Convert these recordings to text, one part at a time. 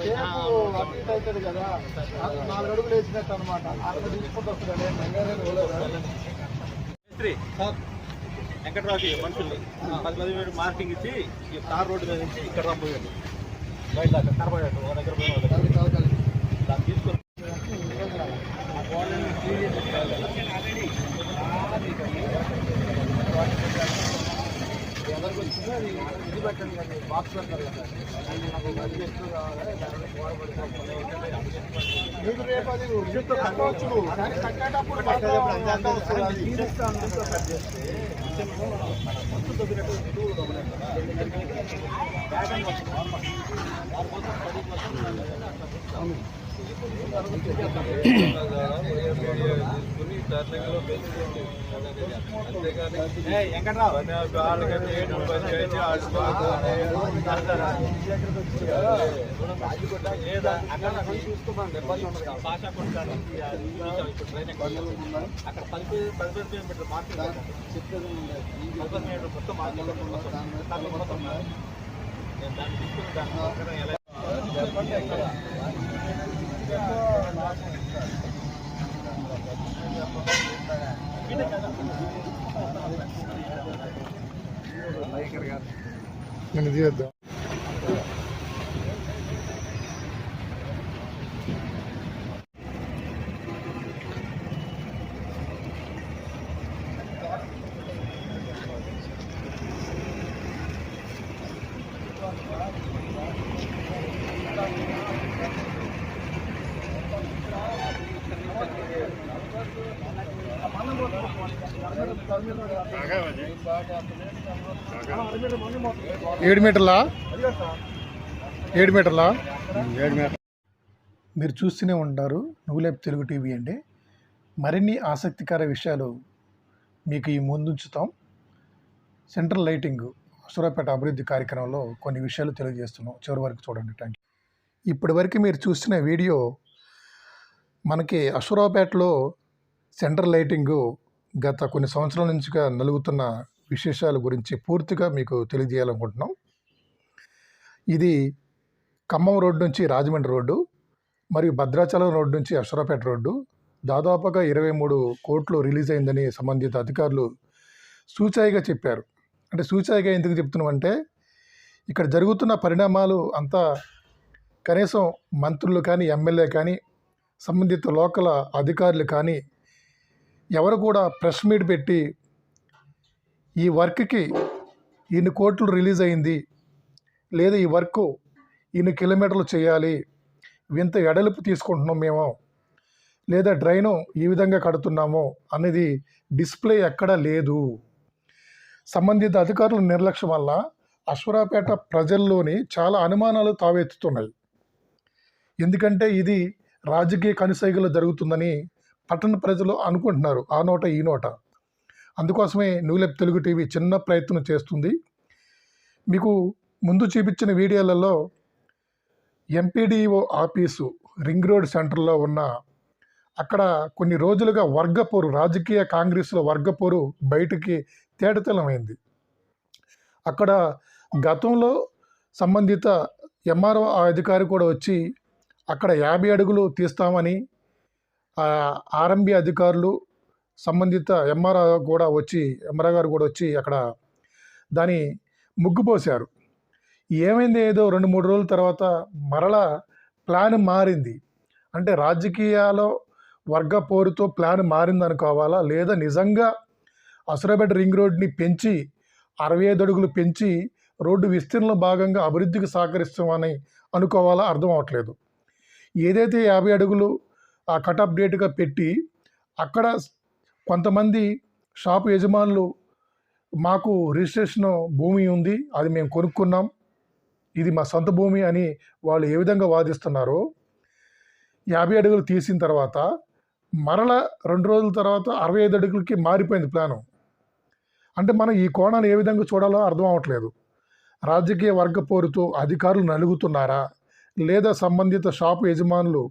అటు అవుతుంది కదా. నాలుగు అడుగులు వేసినట్టు అనమాట అక్కడ తీసుకుంటూ వస్తుంది మేస్త్రి వెంకట్రావుకి మనుషుల్ని పది పది వేలు మార్కింగ్ ఇచ్చి ఈ తార్ రోడ్డు మీద నుంచి ఇక్కడ రమ్మోయండి బయట దాకా. కనబడేట్టు ఒక దగ్గర దాన్ని తీసుకొని ఎవరికి వచ్చిందో అది ఇది పెట్టండి కదా బాక్స్ పెడతారు కదా అది నాకు గది ఎక్కువ కావాలి దానిలో గోడ పడిపోతుంది. మీకు రేపు అది కట్టవచ్చు కానీ కట్టేటప్పుడు అక్కడ అక్కడ పది పది పది కిలోమీటర్ మార్కెట్ చెప్పేది మొత్తం మార్కెట్ దాన్ని తీసుకుని దాని ఎలా నేను తీయద్దాం ఏడు మీటర్లా? ఏడు మీటర్లా? ఏడు మీటర్. మీరు చూస్తూనే ఉంటారు నువ్వులేపు తెలుగు టీవీ అండి. మరిన్ని ఆసక్తికర విషయాలు మీకు ఈ ముందుంచుతాం. సెంట్రల్ లైటింగ్ సూర్యాపేట అభివృద్ధి కార్యక్రమంలో కొన్ని విషయాలు తెలియజేస్తున్నాం. చివరి వరకు చూడండి. థ్యాంక్ యూ ఇప్పటి వరకు మీరు చూసిన వీడియో మనకి అశ్వరావుపేటలో సెంట్రల్ లైటింగు గత కొన్ని సంవత్సరాల నుంచిగా నలుగుతున్న విశేషాల గురించి పూర్తిగా మీకు తెలియజేయాలనుకుంటున్నాం. ఇది ఖమ్మం రోడ్డు నుంచి రాజమండ్రి రోడ్డు మరియు భద్రాచలం రోడ్డు నుంచి అశ్వరాపేట రోడ్డు. దాదాపుగా ఇరవై మూడు కోట్లు రిలీజ్ అయిందని సంబంధిత అధికారులు సూచాయిగా చెప్పారు. అంటే సూచాయిగా ఎందుకు చెప్తున్నామంటే ఇక్కడ జరుగుతున్న పరిణామాలు అంతా కనీసం మంత్రులు కానీ ఎమ్మెల్యే కానీ సంబంధిత లోకల్ అధికారులు కానీ ఎవరు కూడా ప్రెస్ మీట్ పెట్టి ఈ వర్క్కి ఇన్ని కోట్లు రిలీజ్ అయింది లేదా ఈ వర్క్ ఇన్ని కిలోమీటర్లు చేయాలి వింత ఎడలుపు తీసుకుంటున్నాం మేము లేదా డ్రైను ఈ విధంగా కడుతున్నాము అనేది డిస్ప్లే ఎక్కడా లేదు. సంబంధిత అధికారుల నిర్లక్ష్యం వల్ల అశ్వరాపేట ప్రజల్లోని చాలా అనుమానాలు తావెత్తుతున్నాయి. ఎందుకంటే ఇది రాజకీయ కనుసైగలు జరుగుతుందని పట్టణ ప్రజలు అనుకుంటున్నారు ఆ నోట ఈ నోట. అందుకోసమే నూలెప్ తెలుగు టీవీ చిన్న ప్రయత్నం చేస్తుంది. మీకు ముందు చూపించిన వీడియోలలో ఎంపీడీఓ ఆఫీసు రింగ్ రోడ్ సెంటర్లో ఉన్న అక్కడ కొన్ని రోజులుగా వర్గపోరు రాజకీయ కాంగ్రెస్లో వర్గపోరు బయటికి తేటతలమైంది. అక్కడ గతంలో సంబంధిత ఎంఆర్ఓ అధికారి కూడా వచ్చి అక్కడ యాభై అడుగులు తీస్తామని ఆర్ఎంబి అధికారులు సంబంధిత ఎంఆర్ఆ కూడా వచ్చి ఎంఆర్ఆ గారు కూడా వచ్చి అక్కడ దాని ముగ్గుపోశారు ఏమైంది ఏదో రెండు మూడు రోజుల తర్వాత మరలా ప్లాన్ మారింది. అంటే రాజకీయాల్లో వర్గ పోరుతో ప్లాన్ మారింది అనుకోవాలా లేదా నిజంగా అసురబెడ్ రింగ్ రోడ్ని పెంచి అరవై ఐదు అడుగులు పెంచి రోడ్డు విస్తీర్ణంలో భాగంగా అభివృద్ధికి సహకరిస్తామని అనుకోవాలా? అర్థం అవట్లేదు ఏదైతే యాభై అడుగులు ఆ కటప్ డేట్గా పెట్టి అక్కడ కొంతమంది షాపు యజమానులు మాకు రిజిస్ట్రేషన్ భూమి ఉంది అది మేము కొనుక్కున్నాం ఇది మా సొంత భూమి అని వాళ్ళు ఏ విధంగా వాదిస్తున్నారో యాభై అడుగులు తీసిన తర్వాత మరల రెండు రోజుల తర్వాత అరవై ఐదు అడుగులకి మారిపోయింది ప్లాను. అంటే మనం ఈ కోణాన్ని ఏ విధంగా చూడాలో అర్థం అవ్వట్లేదు. రాజకీయ వర్గ పోరుతో అధికారులు నలుగుతున్నారా? లేదా సంబంధిత షాపు యజమానులు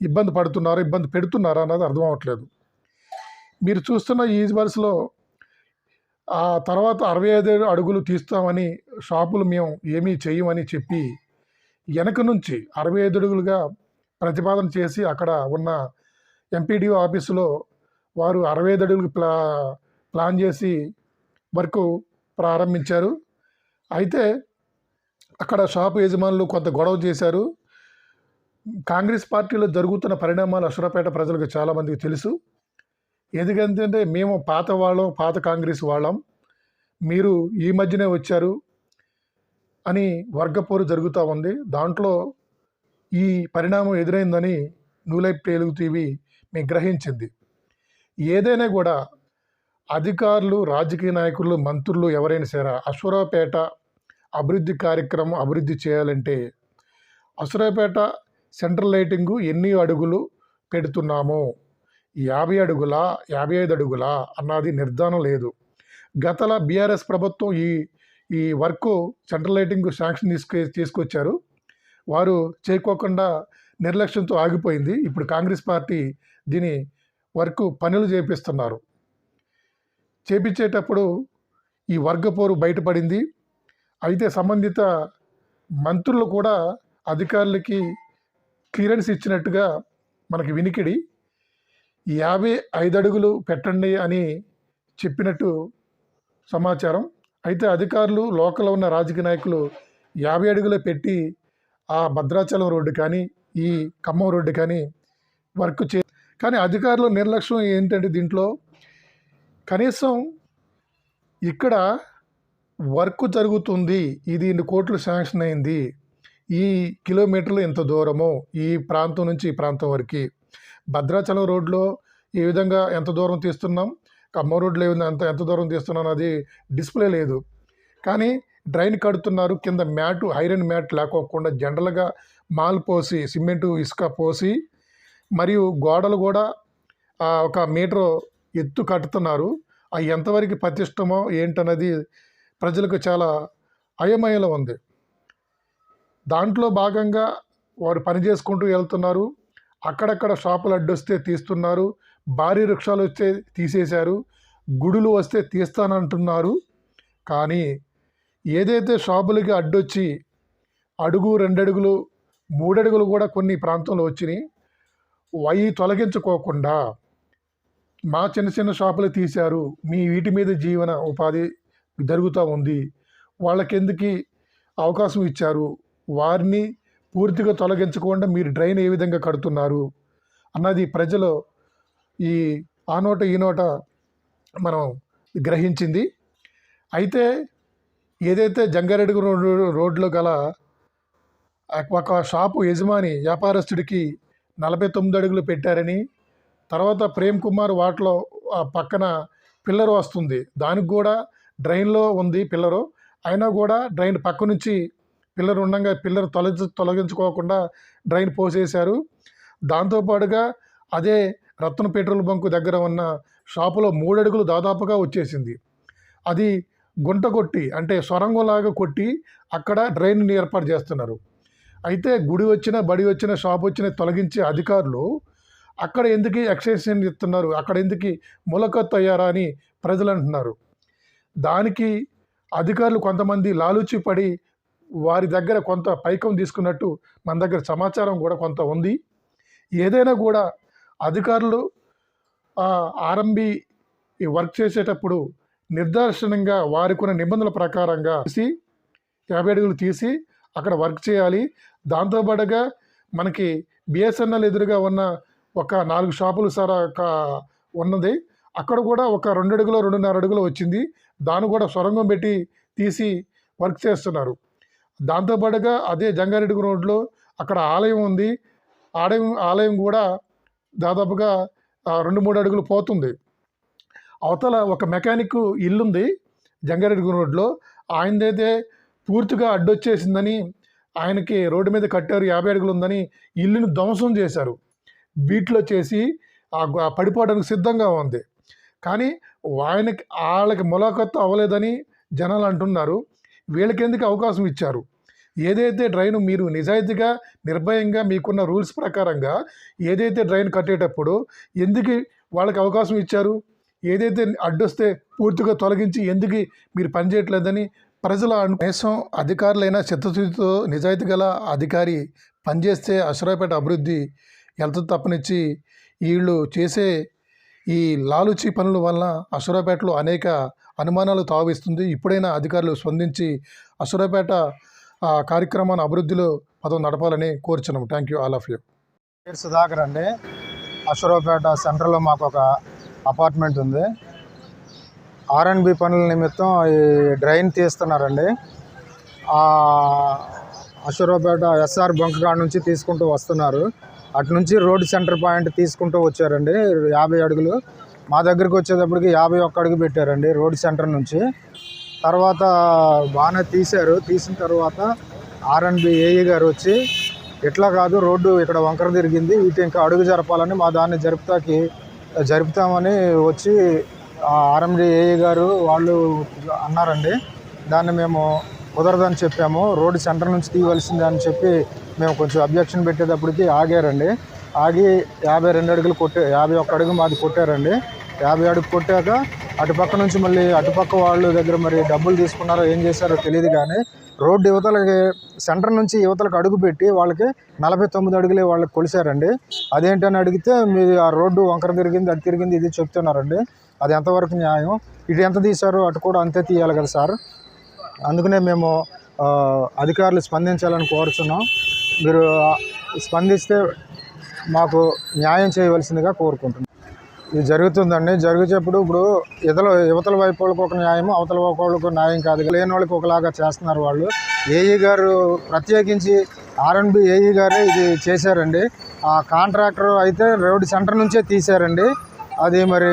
ఇబ్బంది పడుతున్నారా ఇబ్బంది పెడుతున్నారా అన్నది అర్థం అవ్వట్లేదు. మీరు చూస్తున్న ఈ వరుసలో ఆ తర్వాత అరవై ఐదు అడుగులు తీస్తామని షాపులు మేము ఏమీ చేయమని చెప్పి వెనక నుంచి అరవై ఐదు అడుగులుగా ప్రతిపాదన చేసి అక్కడ ఉన్న ఎంపీడీఓ ఆఫీసులో వారు అరవై ఐదు అడుగులు ప్లా ప్లాన్ చేసి వర్క్ ప్రారంభించారు. అయితే అక్కడ షాపు యజమానులు కొంత గొడవ చేశారు. కాంగ్రెస్ పార్టీలో జరుగుతున్న పరిణామాలు అసురపేట ప్రజలకు చాలామందికి తెలుసు. ఎందుకంటే మేము పాత వాళ్ళం పాత కాంగ్రెస్ వాళ్ళం. మీరు ఈ మధ్యనే వచ్చారు అని వర్గపోరు జరుగుతూ ఉంది. దాంట్లో ఈ పరిణామం ఎదురైందని నూలైప్ తెలుగు టీవీ మేము గ్రహించింది. ఏదైనా కూడా అధికారులు రాజకీయ నాయకులు మంత్రులు ఎవరైనా సరే అసురాపేట అభివృద్ధి కార్యక్రమం అభివృద్ధి చేయాలంటే అసురాపేట సెంట్రల్ లైటింగు ఎన్ని అడుగులు పెడుతున్నాము? యాభై అడుగుల? యాభై ఐదు అడుగుల? అన్నది నిర్ధారణ లేదు. గతల బీఆర్ఎస్ ప్రభుత్వం ఈ ఈ వర్క్ సెంట్రల్ లైటింగ్ శాంక్షన్ తీసుకు తీసుకొచ్చారు. వారు చేయకోకుండా నిర్లక్ష్యంతో ఆగిపోయింది. ఇప్పుడు కాంగ్రెస్ పార్టీ దీని వర్క్ పనులు చేపిస్తున్నారు. చేపించేటప్పుడు ఈ వర్గపోరు బయటపడింది. అయితే సంబంధిత మంత్రులు కూడా అధికారులకి క్లియరెన్స్ ఇచ్చినట్టుగా మనకి వినికిడి యాభై ఐదు అడుగులు పెట్టండి అని చెప్పినట్టు సమాచారం. అయితే అధికారులు లోకల్ ఉన్న రాజకీయ నాయకులు యాభై అడుగులు పెట్టి ఆ భద్రాచలం రోడ్డు కానీ ఈ ఖమ్మం రోడ్డు కానీ వర్క్ చే కానీ అధికారులు నిర్లక్ష్యం ఏంటంటే దీంట్లో కనీసం ఇక్కడ వర్క్ జరుగుతుంది. ఇది ఇన్ని కోట్లు శాంక్షన్ అయింది. ఈ కిలోమీటర్లు ఇంత దూరము? ఈ ప్రాంతం నుంచి ఈ ప్రాంతం వరకు. భద్రాచలం రోడ్లో ఏ విధంగా ఎంత దూరం తీస్తున్నాం? ఖమ్మం రోడ్లో ఏ విధంగా ఎంత ఎంత దూరం తీస్తున్నాం? అది డిస్ప్లే లేదు. కానీ డ్రైన్ కడుతున్నారు. కింద మ్యాట్ ఐరన్ మ్యాట్ లేకోకుండా జనరల్గా మాల్ పోసి సిమెంటు ఇసుక పోసి మరియు గోడలు కూడా ఒక మీటర్ ఎత్తు కట్టుతున్నారు అవి ఎంతవరకు పతిష్టమో ఏంటన్నది ప్రజలకు చాలా అయమయంలో ఉంది. దాంట్లో భాగంగా వారు పని చేసుకుంటూ వెళ్తున్నారు. అక్కడక్కడ షాపులు అడ్డొస్తే తీస్తున్నారు. భారీ వృక్షాలు వస్తే తీసేశారు. గుడులు వస్తే తీస్తానంటున్నారు. కానీ ఏదైతే షాపులకి అడ్డొచ్చి అడుగు రెండడుగులు మూడడుగులు కూడా కొన్ని ప్రాంతంలో వచ్చినాయి. వై తొలగించుకోకుండా మా చిన్న చిన్న షాపులు తీశారు. మీ వీటి మీద జీవన ఉపాధి జరుగుతూ ఉంది. వాళ్ళకెందుకు అవకాశం ఇచ్చారు? వారిని పూర్తిగా తొలగించకుండా మీరు డ్రైన్ ఏ విధంగా కడుతున్నారు అన్నది ప్రజలు ఈ ఆ నోట ఈ నోట మనం గ్రహించింది. అయితే ఏదైతే జంగారెడ్డి రోడ్డు రోడ్లో గల ఒక షాపు యజమాని వ్యాపారస్తుడికి నలభై తొమ్మిది అడుగులు పెట్టారని తర్వాత ప్రేమ్ కుమార్ వాటిలో ఆ పక్కన పిల్లర్ వస్తుంది. దానికి కూడా డ్రైన్లో ఉంది పిల్లరు. అయినా కూడా డ్రైన్ పక్క నుంచి పిల్లర్ ఉండగా పిల్లర్ తొలగి తొలగించుకోకుండా డ్రైన్ పోసేశారు. దాంతోపాటుగా అదే రత్న పెట్రోల్ బంకు దగ్గర ఉన్న షాపులో మూడడుగులు దాదాపుగా వచ్చేసింది. అది గుంట కొట్టి అంటే సొరంగంలాగా కొట్టి అక్కడ డ్రైన్ని ఏర్పాటు చేస్తున్నారు. అయితే గుడి వచ్చిన బడి వచ్చిన షాప్ వచ్చిన తొలగించే అధికారులు అక్కడ ఎందుకు ఎక్సైజ్ ఇస్తున్నారు అక్కడ ఎందుకు ములకత్తు అయ్యారా అని ప్రజలు అంటున్నారు దానికి అధికారులు కొంతమంది లాలుచి పడి వారి దగ్గర కొంత పైకం తీసుకున్నట్టు మన దగ్గర సమాచారం కూడా కొంత ఉంది. ఏదైనా కూడా అధికారులు ఆర్ఎంబి వర్క్ చేసేటప్పుడు నిర్దర్శనంగా వారికి ఉన్న నిబంధనల ప్రకారంగా తీసి యాభై అడుగులు తీసి అక్కడ వర్క్ చేయాలి. దాంతోపాటుగా మనకి బిఎస్ఎన్ఎల్ ఎదురుగా ఉన్న ఒక నాలుగు షాపులు సార్ ఉన్నది. అక్కడ కూడా ఒక రెండు అడుగులో రెండున్నర అడుగులు వచ్చింది. దాన్ని కూడా సొరంగం పెట్టి తీసి వర్క్ చేస్తున్నారు. దాంతోపాటుగా అదే జంగారెడ్డి రోడ్లో అక్కడ ఆలయం ఉంది. ఆలయం ఆలయం కూడా దాదాపుగా రెండు మూడు అడుగులు పోతుంది. అవతల ఒక మెకానిక్ ఇల్లుంది జంగారెడ్డి రోడ్లో. ఆయనదైతే పూర్తిగా అడ్డొచ్చేసిందని ఆయనకి రోడ్డు మీద కట్టారు యాభై అడుగులు ఉందని ఇల్లుని ధ్వంసం చేశారు. బీట్లో చేసి ఆ పడిపోవడానికి సిద్ధంగా ఉంది. కానీ ఆయనకి వాళ్ళకి ములాఖత్తు అవ్వలేదని జనాలు అంటున్నారు వీళ్ళకెందుకు అవకాశం ఇచ్చారు? ఏదైతే డ్రైన్ మీరు నిజాయితీగా నిర్భయంగా మీకున్న రూల్స్ ప్రకారంగా ఏదైతే డ్రైన్ కట్టేటప్పుడు ఎందుకు వాళ్ళకి అవకాశం ఇచ్చారు? ఏదైతే అడ్డొస్తే పూర్తిగా తొలగించి ఎందుకు మీరు పనిచేయట్లేదని ప్రజల కనీసం అధికారులైన చిత్తశుద్ధితో నిజాయితీ గల అధికారి పనిచేస్తే అశ్వరాపేట అభివృద్ధి ఎంత తప్పనిచ్చి వీళ్ళు చేసే ఈ లాలుచి పనుల వలన అశ్వరాపేటలో అనేక అనుమానాలు తావిస్తుంది. ఇప్పుడైనా అధికారులు స్పందించి అశ్వరాపేట కార్యక్రమాన్ని అభివృద్ధిలో పదం నడపాలని కోరుచున్నాం thank you all of you. పేరు సుధాకర్ అండి. అశ్వరావుపేట సెంటర్లో మాకు ఒక అపార్ట్మెంట్ ఉంది. ఆర్ఎన్బి పనుల నిమిత్తం ఈ డ్రైన్ తీస్తున్నారండి. ఆ అశ్వరావుపేట ఎస్ఆర్ బంక్ కాడ నుంచి తీసుకుంటూ వస్తున్నారు. అటు నుంచి రోడ్ సెంటర్ పాయింట్ తీసుకుంటూ వచ్చారండి. యాభై అడుగులు. మా దగ్గరికి వచ్చేటప్పటికి యాభై ఒక్క అడుగు పెట్టారండి రోడ్ సెంటర్ నుంచి. తర్వాత బాగానే తీశారు. తీసిన తర్వాత ఆర్ఎన్బి ఏఈ గారు వచ్చి ఇట్లా కాదు రోడ్డు ఇక్కడ వంకర తిరిగింది ఇటు ఇంకా అడుగు జరపాలని మా దాన్ని జరుపుతాకి జరుపుతామని వచ్చి ఆర్ఎండి ఏఈ గారు వాళ్ళు అన్నారండి. దాన్ని మేము కుదరదని చెప్పాము. రోడ్డు సెంటర్ నుంచి తీయవలసిందే అని చెప్పి మేము కొంచెం అబ్జెక్షన్ పెట్టేటప్పటికి ఆగారండి. ఆగి యాభై రెండు అడుగులు కొట్టే యాభై ఒక్క అడుగు మాది కొట్టారండి. యాభై అడుగు కొట్టాక అటుపక్క నుంచి మళ్ళీ అటుపక్క వాళ్ళ దగ్గర మరి డబ్బులు తీసుకున్నారో ఏం చేశారో తెలియదు కానీ రోడ్డు యువతలకి సెంటర్ నుంచి యువతలకు అడుగు పెట్టి వాళ్ళకి నలభై తొమ్మిది అడుగులే వాళ్ళకి కొలిశారండి. అదేంటని అడిగితే మీరు ఆ రోడ్డు వంకర తిరిగింది అది తిరిగింది ఇది చెప్తున్నారండి. అది ఎంతవరకు న్యాయం? ఇటు ఎంత తీశారో? అటు కూడా అంతే తీయాలి కదా సార్. అందుకనే మేము అధికారులు స్పందించాలని కోరుచున్నాం. మీరు స్పందిస్తే మాకు న్యాయం చేయవలసిందిగా కోరుకుంటున్నాం. ఇది జరుగుతుందండి. జరిగేటప్పుడు ఇప్పుడు ఇతల యువతల వైపు వాళ్ళకి ఒక న్యాయం అవతల వైపు న్యాయం కాదు. లేని వాళ్ళకి ఒకలాగా చేస్తున్నారు వాళ్ళు. ఏఈ గారు ప్రత్యేకించి ఆర్ఎన్బి ఏఈ గారే ఇది చేశారండి. ఆ కాంట్రాక్టర్ అయితే రోడ్ సెంటర్ నుంచే తీశారండి. అది మరి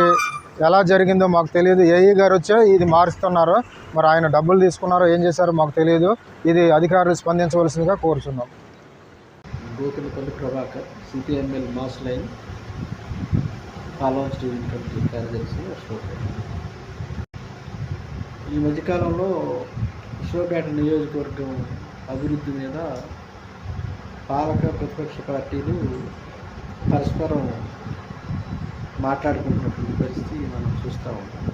ఎలా జరిగిందో మాకు తెలియదు. ఏఈ గారు వచ్చే ఇది మారుస్తున్నారు. మరి ఆయన డబ్బులు తీసుకున్నారో ఏం చేశారో మాకు తెలియదు. ఇది అధికారులు స్పందించవలసిందిగా కోరుచున్నాం. Gokulapalli Prabhakar CPIML mass line పాలవన్ steering committee కార్యదర్శి అశోక్ ఈ మధ్యకాలంలో అశోకపేట నియోజకవర్గం అభివృద్ధి మీద పాలక ప్రతిపక్ష పార్టీలు పరస్పరం మాట్లాడుకుంటున్నటువంటి పరిస్థితి మనం చూస్తూ ఉంటాం.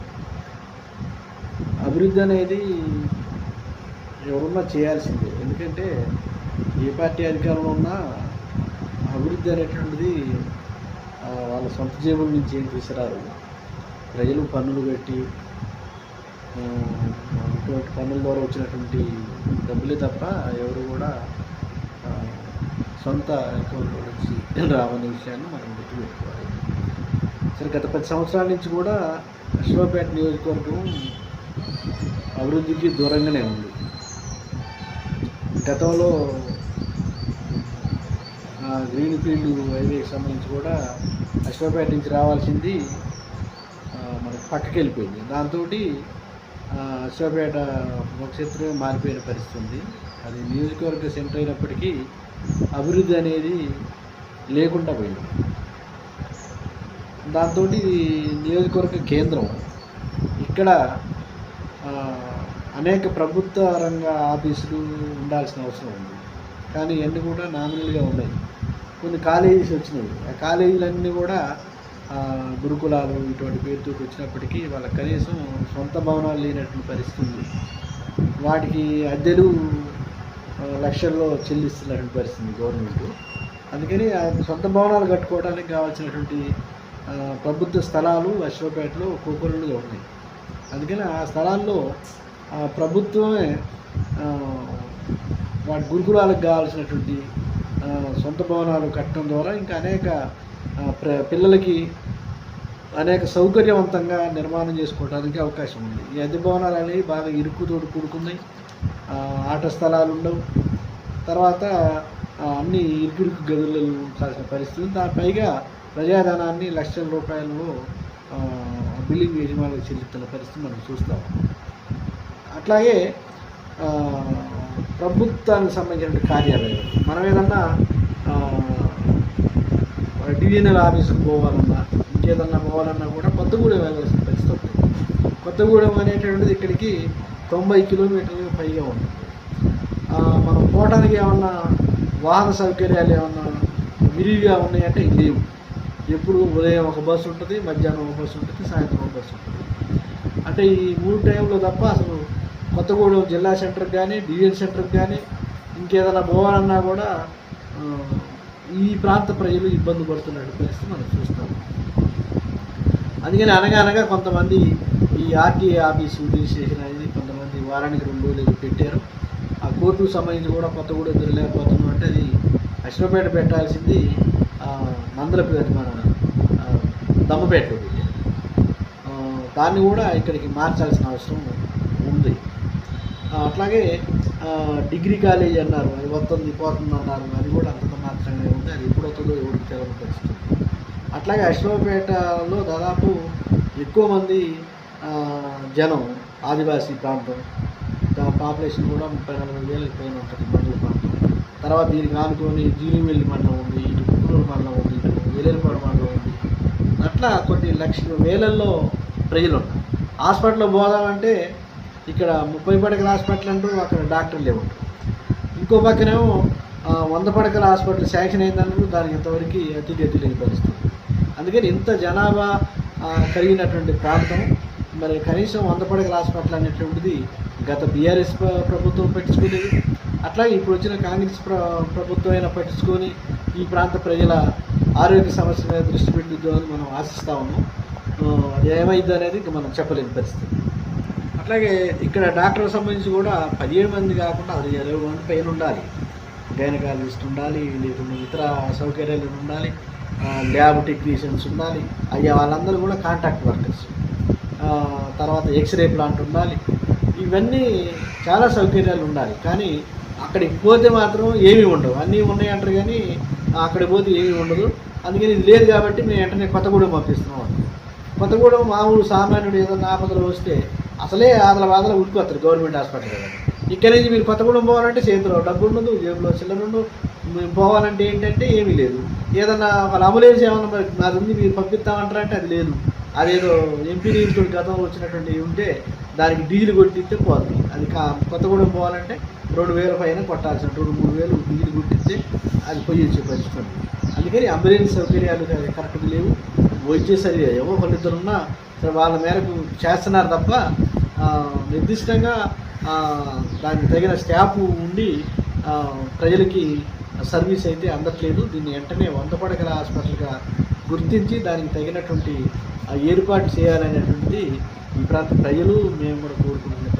అభివృద్ధి అనేది ఎవరున్నా చేయాల్సిందే. ఎందుకంటే ఏ పార్టీ అధికారంలో ఉన్నా అభివృద్ధి అనేటువంటిది వాళ్ళ సొంత జేబుల నుంచి ఏం తీసుకురారు ప్రజలు పన్నులు కట్టి ఇటువంటి పన్నుల ద్వారా వచ్చినటువంటి డబ్బులే తప్ప ఎవరు కూడా సొంత అకౌంట్లో నుంచి రావనే విషయాన్ని మనం గుర్తుపెట్టుకోవాలి. సరే గత పది సంవత్సరాల నుంచి కూడా అశ్వపేట నియోజకవర్గం అభివృద్ధికి దూరంగానే ఉంది. గతంలో గ్రీన్ ఫీల్డ్ హైవేకి సంబంధించి కూడా అశ్వపేట నుంచి రావాల్సింది మనకి పక్కకి వెళ్ళిపోయింది దాంతో అశ్వపేట నక్షత్రమే మారిపోయిన పరిస్థితి ఉంది. అది నియోజకవర్గ సెంటర్ అయినప్పటికీ అభివృద్ధి అనేది లేకుండా పోయింది. దాంతో నియోజకవర్గ కేంద్రం ఇక్కడ అనేక ప్రభుత్వ రంగ ఆఫీసులు ఉండాల్సిన అవసరం ఉంది. కానీ ఇవన్నీ కూడా నామినల్గా ఉన్నాయి. కొన్ని కాలేజీస్ వచ్చినాయి. ఆ కాలేజీలన్నీ కూడా గురుకులాలు ఇటువంటి పేరుతో వచ్చినప్పటికీ వాళ్ళ కనీసం సొంత భవనాలు లేనటువంటి పరిస్థితి వాటికి అద్దెలు లక్షల్లో చెల్లిస్తున్నటువంటి పరిస్థితి గవర్నమెంట్. అందుకని ఆ సొంత భవనాలు కట్టుకోవడానికి కావాల్సినటువంటి ప్రభుత్వ స్థలాలు అశ్వపేటలో కోకొరలుగా ఉన్నాయి. అందుకని ఆ స్థలాల్లో ప్రభుత్వమే వాటి గురుకులాలకు కావాల్సినటువంటి సొంత భవనాలు కట్టడం ద్వారా ఇంకా అనేక ప్ర పిల్లలకి అనేక సౌకర్యవంతంగా నిర్మాణం చేసుకోవడానికి అవకాశం ఉంది. ఈ అద్దె భవనాలు అనేవి బాగా ఇరుకుతోటి కూడుకున్నాయి. ఆట స్థలాలు ఉండవు. తర్వాత అన్ని ఇరుకిరుకు గదులలో ఉంచాల్సిన పరిస్థితి దాని పైగా ప్రజాధనాన్ని లక్షల రూపాయలలో బిల్లింగ్ బిల్డింగ్ యజమానులకు చెల్లిస్తున్న పరిస్థితి మనం చూస్తాం. అట్లాగే ప్రభుత్వానికి సంబంధించిన కార్యాలయం. మనం ఏదన్నా డివిజనల్ ఆఫీసుకు పోవాలన్నా ఇంకేదన్నా పోవాలన్నా కూడా కొత్తగూడెం వెళ్ళాల్సిన పరిస్థితి ఉంటుంది కొత్తగూడెం అనేటువంటిది ఇక్కడికి తొంభై కిలోమీటర్లు పైగా ఉంది. మనం పోవడానికి ఏమన్నా వాహన సౌకర్యాలు ఏమన్నా విరివిగా ఉన్నాయంటే లేవు. ఎప్పుడు ఉదయం ఒక బస్సు ఉంటుంది మధ్యాహ్నం ఒక బస్సు ఉంటుంది సాయంత్రం ఒక బస్సు ఉంటుంది. అంటే ఈ మూడు టైంలో తప్ప అసలు కొత్తగూడెం జిల్లా సెంటర్కి కానీ డివిజన్ సెంటర్కి కానీ ఇంకేదైనా పోవాలన్నా కూడా ఈ ప్రాంత ప్రజలు ఇబ్బంది పడుతున్న పరిస్థితి మనం చూస్తాం. అందుకని అనగా అనగా కొంతమంది ఈ ఆర్టీఏ ఆఫీస్ రిజిస్ట్రేషన్ అనేది కొంతమంది వారానికి రెండు రోజులు పెట్టారు. ఆ కోర్టుకు సంబంధించి కూడా కొత్తగూడెం తిరగలేకపోతున్నాం అంటే అది అశ్వపేట పెట్టాల్సింది ఆ, నందలపేట మన దమ్మపేటలో పెట్టారు దాన్ని కూడా ఇక్కడికి మార్చాల్సిన అవసరం ఉంది. అట్లాగే డిగ్రీ కాలేజ్ అన్నారు. అది వస్తుంది పోతుంది అన్నారు. అది కూడా అంతంత మాత్రమే ఉంది అది ఎప్పుడు వస్తుందో ఎవరికి తెలియని పరిస్థితి. అట్లాగే అశ్వపేటలో దాదాపు ఎక్కువ మంది జనం ఆదివాసీ ప్రాంతం. దా- పాపులేషన్ కూడా ముప్పై నలభై వేలకి పైన ఉంటుంది మండల ప్రాంతం. తర్వాత దీనికి ఆనుకొని జీలివెల్లి మండలం ఉంది ఇటు కుక్కూరు మండలం ఉంది ఇటు వేలేరుపాడు మండలం ఉంది. అట్లా కొన్ని లక్షల వేలల్లో ప్రజలు ఉన్నారు హాస్పిటల్లో పోదామంటే ఇక్కడ ముప్పై పడకల హాస్పిటల్ అంటూ అక్కడ డాక్టర్లు లేవు. ఇంకో పక్కనేమో వంద పడకల హాస్పిటల్ శాంక్షన్ అయిందన్నప్పుడు దానికి ఇంతవరకు అతి గతి లేని పరిస్థితి. అందుకని ఇంత జనాభా కలిగినటువంటి ప్రాంతం మరి కనీసం వంద పడకల హాస్పిటల్ అనేటువంటిది గత బీఆర్ఎస్ ప్రభుత్వం పట్టించుకోలేదు. అట్లాగే ఇప్పుడు వచ్చిన కాంగ్రెస్ ప్ర ప్రభుత్వం అయినా పట్టించుకొని ఈ ప్రాంత ప్రజల ఆరోగ్య సమస్య మీద దృష్టి పెట్టుద్దామని మనం ఆశిస్తూ ఉన్నాం. అది ఏమైంది అనేది ఇంకా మనం చెప్పలేని పరిస్థితి. అట్లాగే ఇక్కడ డాక్టర్ సంబంధించి కూడా పదిహేడు మంది కాకుండా అది ఇరవై మంది పైన ఉండాలి. గైనకాలజిస్ట్ ఉండాలి లేకుండా ఇతర సౌకర్యాలు ఉండాలి ల్యాబ్ టెక్నీషియన్స్ ఉండాలి అయ్యా వాళ్ళందరూ కూడా కాంటాక్ట్ వర్కర్స్. తర్వాత ఎక్స్రే ప్లాంట్ ఉండాలి. ఇవన్నీ చాలా సౌకర్యాలు ఉండాలి. కానీ అక్కడికి పోతే మాత్రం ఏమీ ఉండవు. అన్నీ ఉన్నాయి అంటారు కానీ అక్కడికి పోతే ఏమీ ఉండదు. అందుకని లేదు కాబట్టి మేము వెంటనే కొత్తగూడెం పంపిస్తున్నాం. కొత్తగూడెం మామూలు సామాన్యుడు ఏదైనా ఆపదలు వస్తే అసలే ఆదల బాధలు ఉడికొస్తారు గవర్నమెంట్ హాస్పిటల్ ఇక్కడ నుంచి మీరు కొత్తగూడెం పోవాలంటే చేతిలో డబ్బు ఉండదు జేబులో చిల్లర ఉండదు పోవాలంటే ఏంటంటే ఏమీ లేదు. ఏదన్నా వాళ్ళ అంబులెన్స్ ఏమన్నా మరి నాది ఉంది మీరు పంపిస్తామంటారంటే అది లేదు. అదేదో ఎంపీ నియోజకవర్గ గతంలో వచ్చినటువంటి ఉంటే దానికి డీజిల్ కొట్టిస్తే పోతుంది అది కా కొత్తగూడెం పోవాలంటే రెండు వేల పైన కొట్టాల్సిన రెండు మూడు వేలు నీళ్ళు గుర్తించి అది పోయి వచ్చే పరిస్థితి. ఉంది. అందుకని అంబులెన్స్ సౌకర్యాలు కరెక్ట్గా లేవు. వైద్య సరి ఏవో ఉన్నా సరే వాళ్ళ మేరకు చేస్తున్నారు తప్ప నిర్దిష్టంగా దానికి తగిన స్టాఫ్ ఉండి ప్రజలకి సర్వీస్ అయితే అందట్లేదు. దీన్ని వెంటనే వంద పడకల హాస్పిటల్గా గుర్తించి దానికి తగినటువంటి ఏర్పాటు చేయాలనేటువంటిది ఈ ప్రాంత ప్రజలు మేము కూడా కోరుకుంటున్నాం.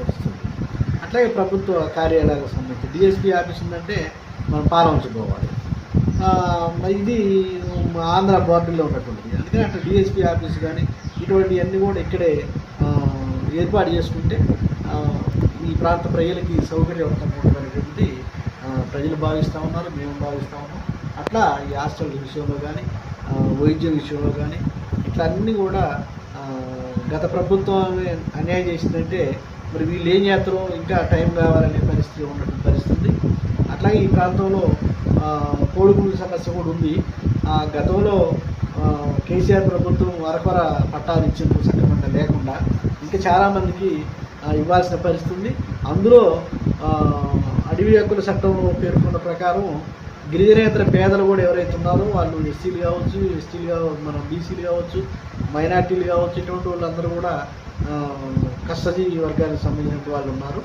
అట్లాగే ప్రభుత్వ కార్యాలయాలకు సంబంధించి డిఎస్పీ ఆఫీస్ ఉందంటే మనం పాలవంచుకోవాలి ఇది మా ఆంధ్ర బార్డర్లో ఉన్నటువంటిది అందుకని అట్లా డిఎస్పీ ఆఫీస్ కానీ ఇటువంటివన్నీ కూడా ఇక్కడే ఏర్పాటు చేసుకుంటే ఈ ప్రాంత ప్రజలకి సౌకర్యవంతంగా ఉంటుందనేటువంటిది ప్రజలు భావిస్తూ ఉన్నారు మేము భావిస్తూ ఉన్నాం. అట్లా ఈ హాస్టల్ విషయంలో కానీ వైద్య విషయంలో కానీ ఇట్లా అన్నీ కూడా గత ప్రభుత్వం అన్యాయం చేసిందంటే మరి వీళ్ళు ఏం చేస్తారో? ఇంకా టైం కావాలనే పరిస్థితి ఉన్నటువంటి పరిస్థితి. అట్లాగే ఈ ప్రాంతంలో ఆ, సమస్య కూడా ఉంది. ఆ, గతంలో కేసీఆర్ ప్రభుత్వం వరకొర పట్టాలు ఇచ్చింది సక్రమంగా లేకుండా. ఇంకా చాలామందికి ఇవ్వాల్సిన పరిస్థితి అందులో అడవి హక్కుల చట్టంలో పేర్కొన్న ప్రకారం గిరిజనేతర పేదలు కూడా ఎవరైతే ఉన్నారో వాళ్ళు ఎస్సీలు కావచ్చు ఎస్టీలు కావచ్చు మన బీసీలు కావచ్చు మైనార్టీలు కావచ్చు ఇటువంటి వాళ్ళందరూ కూడా కష్టజీవి వర్గానికి సంబంధించిన వాళ్ళు ఉన్నారు.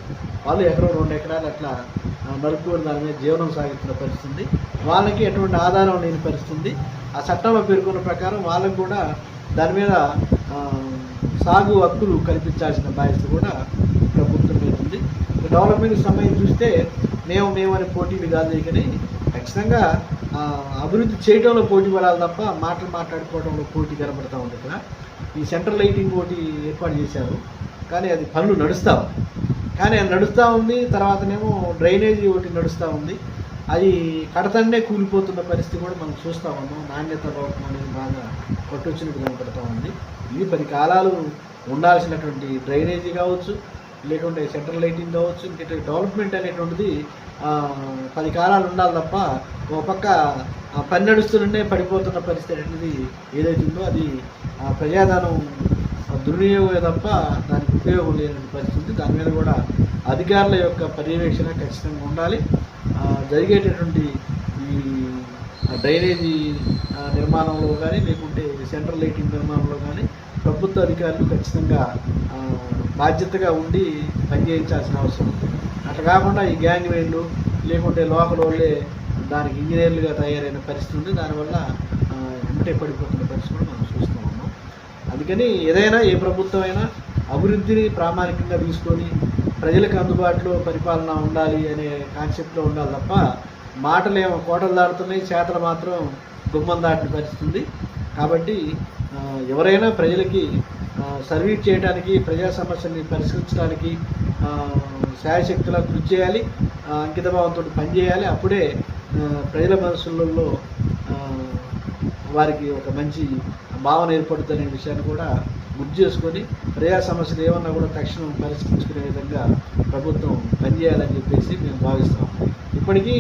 వాళ్ళు ఎకరం రెండు ఎకరాలు అట్లా నడుపుకొని దాని మీద జీవనం సాగిస్తున్న పరిస్థితుంది వాళ్ళకి ఎటువంటి ఆధారం లేని పరిస్థితుంది ఆ చట్టంలో పేర్కొన్న ప్రకారం వాళ్ళకు కూడా దాని మీద సాగు హక్కులు కల్పించాల్సిన బాధ్యత కూడా ప్రభుత్వం మీద ఉంది. డెవలప్మెంట్కి సంబంధించి చూస్తే మేము మేమని పోటీలు కాదు కానీ ఖచ్చితంగా అభివృద్ధి చేయడంలో పోటీ పడాలి తప్ప మాటలు మాట్లాడుకోవడంలో పోటీ కనబడతా ఉంది ఇక్కడ. ఈ సెంట్రల్ లైటింగ్ ఒకటి ఏర్పాటు చేశారు. కానీ అది పనులు నడుస్తూ ఉంది. కానీ అది నడుస్తూ ఉంది తర్వాతనేమో డ్రైనేజీ ఒకటి నడుస్తూ ఉంది. అది కడతండే కూలిపోతున్న పరిస్థితి కూడా మనం చూస్తూ ఉన్నాం. నాణ్యత లోపం అనేది బాగా కొట్టొచ్చినట్టు కనపడుతూ ఉంది. ఇవి పది కాలాలు ఉండాల్సినటువంటి డ్రైనేజీ కావచ్చు లేకుంటే సెంట్రల్ లైటింగ్ కావచ్చు ఇంకటి డెవలప్మెంట్ అనేటువంటిది పది కాలాలు ఉండాలి తప్ప ఒక పక్క పని నడుస్తుంటే పడిపోతున్న పరిస్థితి అనేది ఏదైతుందో అది ఆ, ప్రజాధనం దుర్వినియోగమే తప్ప దానికి ఉపయోగం లేని పరిస్థితి దాని మీద కూడా అధికారుల యొక్క పర్యవేక్షణ ఖచ్చితంగా ఉండాలి. జరిగేటటువంటి ఈ డ్రైనేజీ నిర్మాణంలో కానీ లేకుంటే సెంట్రల్ లైటింగ్ నిర్మాణంలో కానీ ప్రభుత్వ అధికారులు ఖచ్చితంగా బాధ్యతగా ఉండి పనిచేయించాల్సిన అవసరం ఉంది. అట్లా కాకుండా ఈ గ్యాంగ్ వేళ్ళు లేకుంటే లోకల్ వాళ్ళే దానికి ఇంజనీర్లుగా తయారైన పరిస్థితి ఉంది. దానివల్ల ఉంటే పడిపోతున్న పరిస్థితి కూడా మనం చూస్తూ ఉన్నాం. అందుకని ఏదైనా ఏ ప్రభుత్వం అయినా అభివృద్ధిని ప్రామాణికంగా తీసుకొని ప్రజలకు అందుబాటులో పరిపాలన ఉండాలి అనే కాన్సెప్ట్లో ఉండాలి తప్ప మాటలేమో కోటలు దాటుతున్నాయి చేతలు మాత్రం గుమ్మం దాటిన పరిస్థితుంది కాబట్టి ఎవరైనా ప్రజలకి సర్వీస్ చేయడానికి ప్రజా సమస్యల్ని పరిష్కరించడానికి ఆ, కృషి చేయాలి అంకితభావంతో పనిచేయాలి. అప్పుడే ప్రజల మనసులలో వారికి ఒక మంచి భావన ఏర్పడుతుందనే విషయాన్ని కూడా గుర్తు చేసుకొని ప్రజా సమస్యలు ఏమన్నా కూడా తక్షణం పరిష్కరించుకునే విధంగా ప్రభుత్వం పనిచేయాలని చెప్పేసి మేము భావిస్తాం. ఇప్పటికీ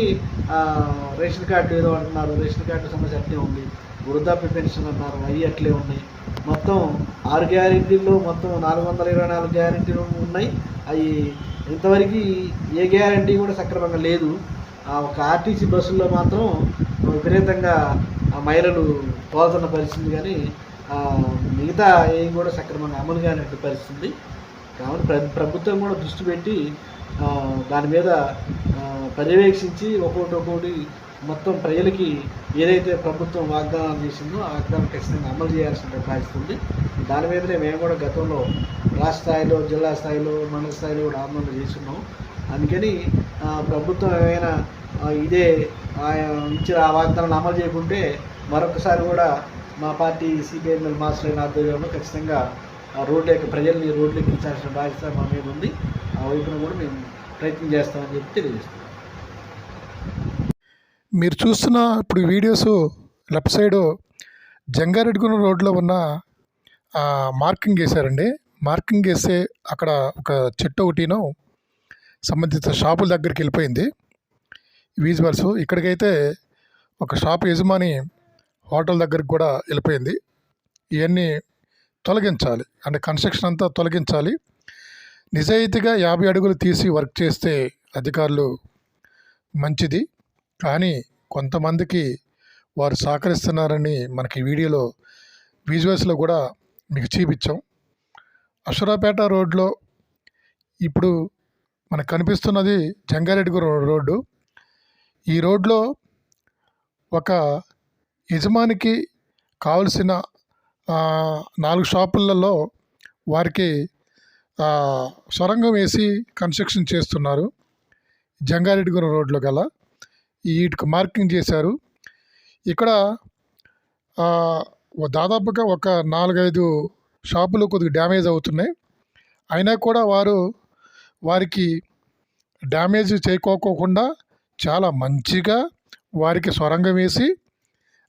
రేషన్ కార్డు ఏదో అంటున్నారు. రేషన్ కార్డు సమస్య అట్లే ఉంది. వృద్ధాప్య పెన్షన్ అన్నారు. అవి అట్లే ఉన్నాయి. మొత్తం ఆరు గ్యారెంటీల్లో మొత్తం నాలుగు వందల ఇరవై నాలుగు గ్యారెంటీలు ఉన్నాయి. అవి ఇంతవరకు ఏ గ్యారెంటీ కూడా సక్రమంగా లేదు. ఆ ఒక ఆర్టీసీ బస్సుల్లో మాత్రం విపరీతంగా ఆ మహిళలు పోతున్న పరిస్థితి కానీ మిగతా ఏం కూడా సక్రమంగా అమలు కానట్టు పరిస్థితి. కాబట్టి ప్రభుత్వం కూడా దృష్టి పెట్టి దాని మీద పర్యవేక్షించి ఒక్కొక్కటి ఒక్కొక్కటి మొత్తం ప్రజలకి ఏదైతే ప్రభుత్వం వాగ్దానం చేసిందో ఆ వాగ్దానం ఖచ్చితంగా అమలు చేయాల్సిన బాధ్యత ఉంది. దాని మీదనే మేము కూడా గతంలో రాష్ట్ర స్థాయిలో జిల్లా స్థాయిలో మండల స్థాయిలో కూడా ఆందోళన చేస్తున్నాం అందుకని ప్రభుత్వం ఏమైనా ఇదే ఆ, ఇచ్చిన వాగ్దానాలు అమలు చేయకుంటే మరొకసారి కూడా మా పార్టీ సిపిఎంఎల్ మాస్టర్ అయిన ఆధ్వర్యంలో ఖచ్చితంగా ఆ రోడ్ల యొక్క ప్రజల్ని రోడ్లు ఎక్కించాల్సిన బాధ్యత మా మీద ఉంది. ఆ వైపున కూడా మేము ప్రయత్నం చేస్తామని చెప్పి తెలియజేస్తాం మీరు చూస్తున్న ఇప్పుడు వీడియోస్ లెఫ్ట్ సైడ్ జంగారెడ్డిగూడెం రోడ్లో ఉన్న మార్కింగ్ వేశారండి. మార్కింగ్ వేస్తే అక్కడ ఒక చెట్టు ఒకటినో సంబంధిత షాపుల దగ్గరికి వెళ్ళిపోయింది. విజువల్స్ ఇక్కడికైతే ఒక షాప్ యజమాని హోటల్ దగ్గరికి కూడా వెళ్ళిపోయింది. ఇవన్నీ తొలగించాలి. అంటే కన్స్ట్రక్షన్ అంతా తొలగించాలి. నిజాయితీగా యాభై అడుగులు తీసి వర్క్ చేస్తే అధికారులు మంచిది. కానీ కొంతమందికి వారు సహకరిస్తున్నారని మనకి వీడియోలో విజువల్స్లో కూడా మీకు చూపించాం. అశ్వరాపేట రోడ్లో ఇప్పుడు మనకు కనిపిస్తున్నది జంగారెడ్డిగూరు రోడ్డు. ఈ రోడ్లో ఒక యజమానికి కావలసిన నాలుగు షాపులలో వారికి సొరంగం వేసి కన్స్ట్రక్షన్ చేస్తున్నారు జంగారెడ్డిగూరు రోడ్లో గల. వీటికి మార్కింగ్ చేశారు. ఇక్కడ దాదాపుగా ఒక నాలుగైదు షాపులు కొద్దిగా డ్యామేజ్ అవుతున్నాయి. అయినా కూడా వారు వారికి డ్యామేజ్ చేకోకోకుండా చాలా మంచిగా వారికి సొరంగం వేసి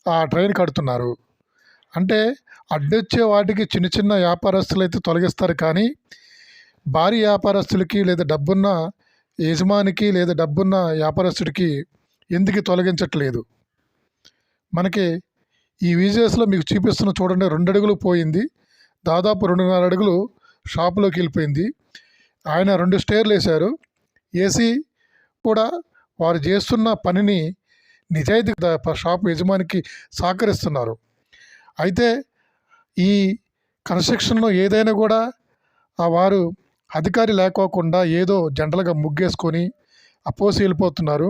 ఆ ట్రైన్ కడుతున్నారు. అంటే అడ్డొచ్చే వాటికి చిన్న చిన్న వ్యాపారస్తులు అయితే తొలగిస్తారు కానీ భారీ వ్యాపారస్తులకి లేదా డబ్బున్న యజమానికి లేదా డబ్బున్న వ్యాపారస్తుడికి ఎందుకు తొలగించట్లేదు? మనకి ఈ విజయస్లో మీకు చూపిస్తున్న చూడండి రెండు అడుగులు పోయింది. దాదాపు రెండున్నర అడుగులు షాపులోకి వెళ్ళిపోయింది. ఆయన రెండు స్టేర్లు వేశారు. ఏసీ కూడా వారు చేస్తున్న పనిని నిజాయితీ షాప్ యజమానికి సహకరిస్తున్నారు. అయితే ఈ కన్స్ట్రక్షన్లో ఏదైనా కూడా ఆ వారు అధికారి లేకోకుండా ఏదో జనరల్గా ముగ్గేసుకొని అపోసి వెళ్ళిపోతున్నారు.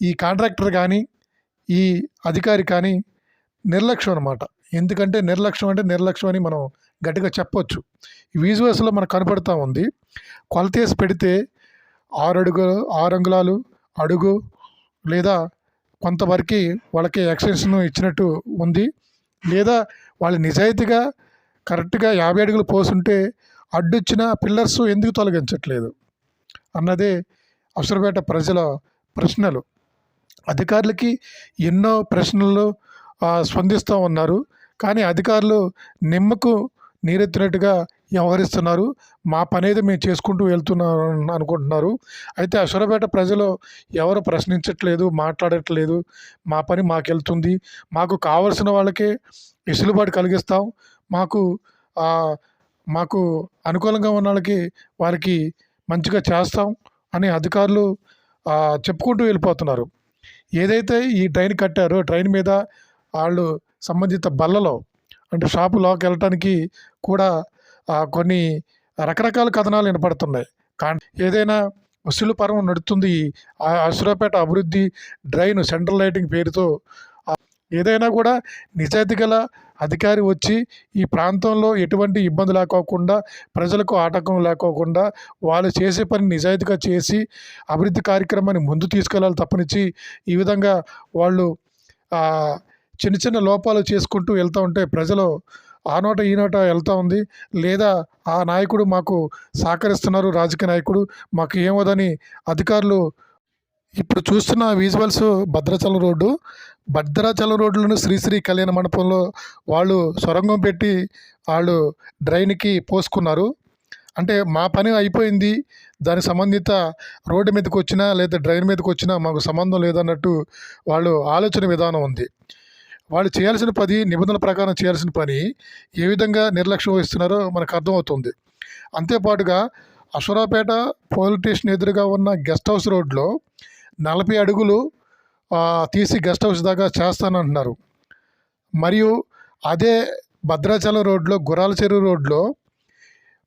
ఈ కాంట్రాక్టర్ కానీ ఈ అధికారి కానీ నిర్లక్ష్యం అనమాట ఎందుకంటే నిర్లక్ష్యం అంటే నిర్లక్ష్యం అని మనం గట్టిగా చెప్పొచ్చు. విజువల్స్లో మనకు కనపడుతూ ఉంది. కొలతేసి పెడితే ఆరు అడుగు ఆరు అంగుళాలు అడుగు లేదా కొంతవరకు వాళ్ళకి ఎక్స్టెన్షన్ ఇచ్చినట్టు ఉంది. లేదా వాళ్ళు నిజాయితీగా కరెక్ట్గా యాభై అడుగులు పోసుంటే అడ్డొచ్చిన పిల్లర్స్ ఎందుకు తొలగించట్లేదు? అన్నదే అవసరపేట ప్రజల ప్రశ్నలు. అధికారులకి ఎన్నో ప్రశ్నలు స్పందిస్తూ ఉన్నారు. కానీ అధికారులు నిమ్మకు నీరెత్తినట్టుగా వ్యవహరిస్తున్నారు. మా పని మేము చేసుకుంటూ వెళ్తున్నారు అనుకుంటున్నారు. అయితే అశ్వరపేట ప్రజలు ఎవరు ప్రశ్నించట్లేదు మాట్లాడట్లేదు. మా పని మాకు వెళ్తుంది. మాకు కావలసిన వాళ్ళకే వెసులుబాటు కలిగిస్తాం. మాకు మాకు అనుకూలంగా ఉన్న వాళ్ళకి వారికి మంచిగా చేస్తాం అని అధికారులు చెప్పుకుంటూ వెళ్ళిపోతున్నారు. ఏదైతే ఈ ట్రైన్ కట్టారో ట్రైన్ మీద వాళ్ళు సంబంధిత బల్లలో అంటే షాపు లోకి వెళ్ళటానికి కూడా కొన్ని రకరకాల కథనాలు వినపడుతున్నాయి. కానీ ఏదైనా వసూలు పర్వం నడుస్తుంది. ఆ అసురాపేట అభివృద్ధి డ్రైన్ సెంట్రల్ లైటింగ్ పేరుతో ఏదైనా కూడా నిజాయితీ గల అధికారి వచ్చి ఈ ప్రాంతంలో ఎటువంటి ఇబ్బంది లేకోకుండా ప్రజలకు ఆటంకం లేకోకుండా వాళ్ళు చేసే పని నిజాయితీగా చేసి అభివృద్ధి కార్యక్రమాన్ని ముందు తీసుకెళ్ళాలి తప్పనిచ్చి ఈ విధంగా వాళ్ళు చిన్న చిన్న లోపాలు చేసుకుంటూ వెళ్తూ ఉంటే ప్రజలు ఆ నోట ఈ నోట వెళ్తూ ఉంది. లేదా ఆ నాయకుడు మాకు సహకరిస్తున్నారు రాజకీయ నాయకుడు మాకు ఏమోదని అధికారులు ఇప్పుడు చూస్తున్న విజువల్స్ భద్రాచలం రోడ్డు భద్రాచలం రోడ్లను శ్రీశ్రీ కళ్యాణ మండపంలో వాళ్ళు సొరంగం పెట్టి వాళ్ళు డ్రైన్కి పోసుకున్నారు. అంటే మా పని అయిపోయింది దానికి సంబంధిత రోడ్డు మీదకి వచ్చినా లేదా డ్రైన్ మీదకి వచ్చినా మాకు సంబంధం లేదన్నట్టు వాళ్ళు ఆలోచన విధానం ఉంది. వాళ్ళు చేయాల్సిన పని నిబంధనల ప్రకారం చేయాల్సిన పని ఏ విధంగా నిర్లక్ష్యం వహిస్తున్నారో మనకు అర్థమవుతుంది. అంతేపాటుగా అశ్వరాపేట పోలీస్ స్టేషన్ ఎదురుగా ఉన్న గెస్ట్ హౌస్ రోడ్లో నలభై అడుగులు తీసి గెస్ట్ హౌస్ దాకా చేస్తానంటున్నారు. మరియు అదే భద్రాచలం రోడ్లో గుర్రాల చెరువు రోడ్లో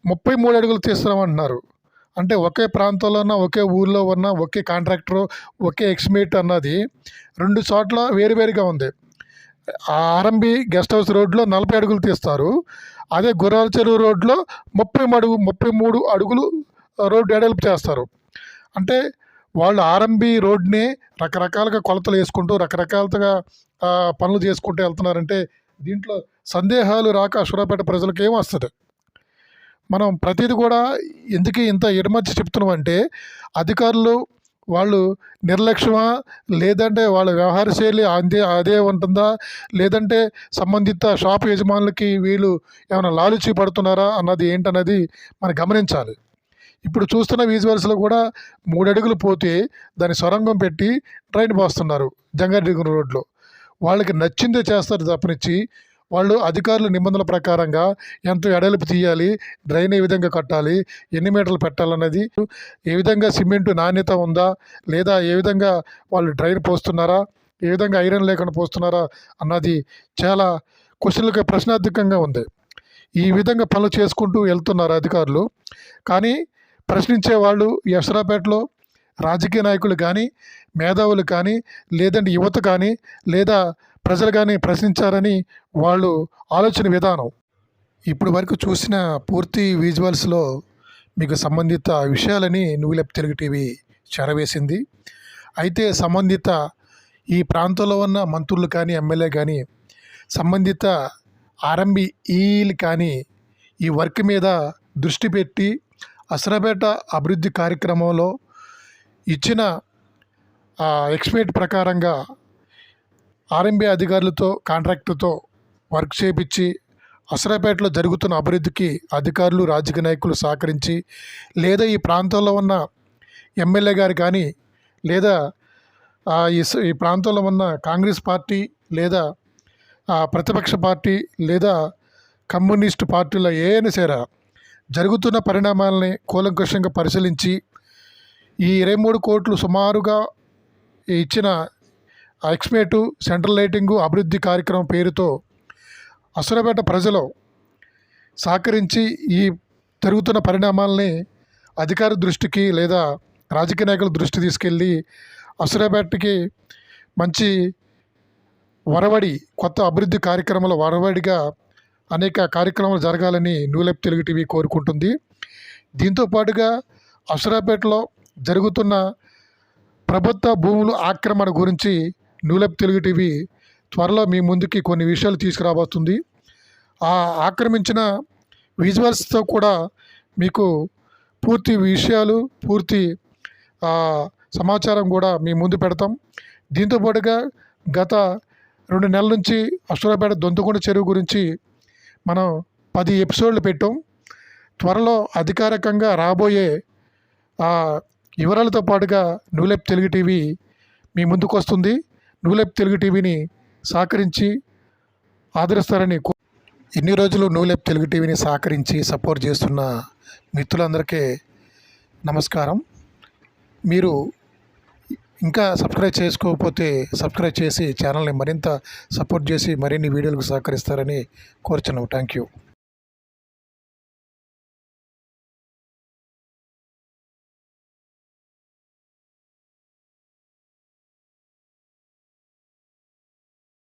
ముప్పై మూడు అడుగులు తీస్తున్నామంటున్నారు. అంటే ఒకే ప్రాంతంలో ఉన్న ఒకే ఊర్లో ఉన్న ఒకే కాంట్రాక్టర్ ఒకే ఎక్స్మేట్ అన్నది రెండు చోట్ల వేరువేరుగా ఉంది. ఆర్ఎంబి గెస్ట్ హౌస్ రోడ్లో నలభై అడుగులు తీస్తారు. అదే గుర్రాల చెరువు రోడ్లో ముప్పై అడుగు ముప్పై మూడు అడుగులు రోడ్డు ఎడల్పు చేస్తారు. అంటే వాళ్ళు ఆర్ఎంబి రోడ్ని రకరకాలుగా కొలతలు వేసుకుంటూ రకరకాలుగా పనులు చేసుకుంటూ వెళ్తున్నారంటే దీంట్లో సందేహాలు రాక అశ్వరాపేట ప్రజలకు ఏం వస్తుంది? మనం ప్రతిదీ కూడా ఎందుకు ఇంత ఎడమర్చి చెప్తున్నామంటే అధికారులు వాళ్ళు నిర్లక్ష్యమా? లేదంటే వాళ్ళ వ్యవహార శైలి అదే అదే ఉంటుందా? లేదంటే సంబంధిత షాప్ యజమానులకి వీళ్ళు ఏమైనా లాలుచి పడుతున్నారా అన్నది ఏంటన్నది మనం గమనించాలి. ఇప్పుడు చూస్తున్న విజువల్స్లో కూడా మూడు అడుగులు పోతే దాని సొరంగం పెట్టి ట్రైన్ పోస్తున్నారు జంగారెడ్డి రోడ్లో. వాళ్ళకి నచ్చిందే చేస్తారు తప్పనిచ్చి వాళ్ళు అధికారుల నిబంధనల ప్రకారంగా ఎంత ఎడలిపి తీయాలి డ్రైన్ ఏ విధంగా కట్టాలి ఎన్ని మీటర్లు పెట్టాలన్నది ఏ విధంగా సిమెంట్ నాణ్యత ఉందా లేదా ఏ విధంగా వాళ్ళు డ్రైన్ పోస్తున్నారా ఏ విధంగా ఐరన్ లేకుండా పోస్తున్నారా అన్నది చాలా క్వశ్చన్లకు ప్రశ్నార్థకంగా ఉంది. ఈ విధంగా పనులు చేసుకుంటూ వెళ్తున్నారు అధికారులు. కానీ ప్రశ్నించే వాళ్ళు యశ్రాపేటలో రాజకీయ నాయకులు కానీ మేధావులు కానీ లేదంటే యువత కానీ లేదా ప్రజలు కానీ ప్రశ్నించారని వాళ్ళు ఆలోచన విధానం. ఇప్పుడు వరకు చూసిన పూర్తి విజువల్స్లో మీకు సంబంధిత విషయాలని నువ్వులెప్ తెలుగు టీవీ చేరవేసింది. అయితే సంబంధిత ఈ ప్రాంతంలో ఉన్న మంత్రులు కానీ ఎమ్మెల్యే కానీ సంబంధిత ఆర్ఎంబి ఈలు కానీ ఈ వర్క్ మీద దృష్టి పెట్టి అసరపేట అభివృద్ధి కార్యక్రమంలో ఇచ్చిన ఎక్స్పేట్ ప్రకారంగా ఆర్ఎంబీ అధికారులతో కాంట్రాక్టుతో వర్క్ చేపించి అసరాపేటలో జరుగుతున్న అభివృద్ధికి అధికారులు రాజకీయ నాయకులు సహకరించి లేదా ఈ ప్రాంతంలో ఉన్న ఎమ్మెల్యే గారు కానీ లేదా ఈ ప్రాంతంలో ఉన్న కాంగ్రెస్ పార్టీ లేదా ప్రతిపక్ష పార్టీ లేదా కమ్యూనిస్ట్ పార్టీల ఏమైనా సరే జరుగుతున్న పరిణామాలని కూలంకషంగా పరిశీలించి ఈ ఇరవై మూడు కోట్లు సుమారుగా ఇచ్చిన ఎక్స్మేటు సెంట్రల్ లైటింగు అభివృద్ధి కార్యక్రమం పేరుతో అసురపేట ప్రజలు సహకరించి ఈ జరుగుతున్న పరిణామాలని అధికార దృష్టికి లేదా రాజకీయ నాయకుల దృష్టి తీసుకెళ్ళి అసురపేటకి మంచి వరవడి కొత్త అభివృద్ధి కార్యక్రమాల వరవడిగా అనేక కార్యక్రమాలు జరగాలని న్యూలెప్ తెలుగు టీవీ కోరుకుంటుంది. దీంతో పాటుగా అసురాపేటలో జరుగుతున్న ప్రభుత్వ భూములు ఆక్రమణ గురించి న్యూలెప్ తెలుగు టీవీ త్వరలో మీ ముందుకి కొన్ని విషయాలు తీసుకురాబోతుంది. ఆ ఆక్రమించిన విజువల్స్తో కూడా మీకు పూర్తి విషయాలు పూర్తి సమాచారం కూడా మీ ముందు పెడతాం. దీంతో పాటుగా గత రెండు నెలల నుంచి అశ్వరాపేట దొంతకొండ చెరువు గురించి మనం పది ఎపిసోడ్లు పెట్టాం. త్వరలో అధికారికంగా రాబోయే ఆ వివరాలతో పాటుగా న్యూలెప్ తెలుగు టీవీ మీ ముందుకు వస్తుంది న్యూలెప్ తెలుగు టీవీని సహకరించి ఆదరిస్తారని ఎన్ని ఇన్ని రోజులు న్యూలెప్ తెలుగు టీవీని సహకరించి సపోర్ట్ చేస్తున్న మిత్రులందరికీ నమస్కారం. మీరు ఇంకా సబ్స్క్రైబ్ చేసుకోకపోతే సబ్స్క్రైబ్ చేసి ఛానల్ని మరింత సపోర్ట్ చేసి మరిన్ని వీడియోలకు సహకరిస్తారని కోరుచున్నాం థ్యాంక్ యూ.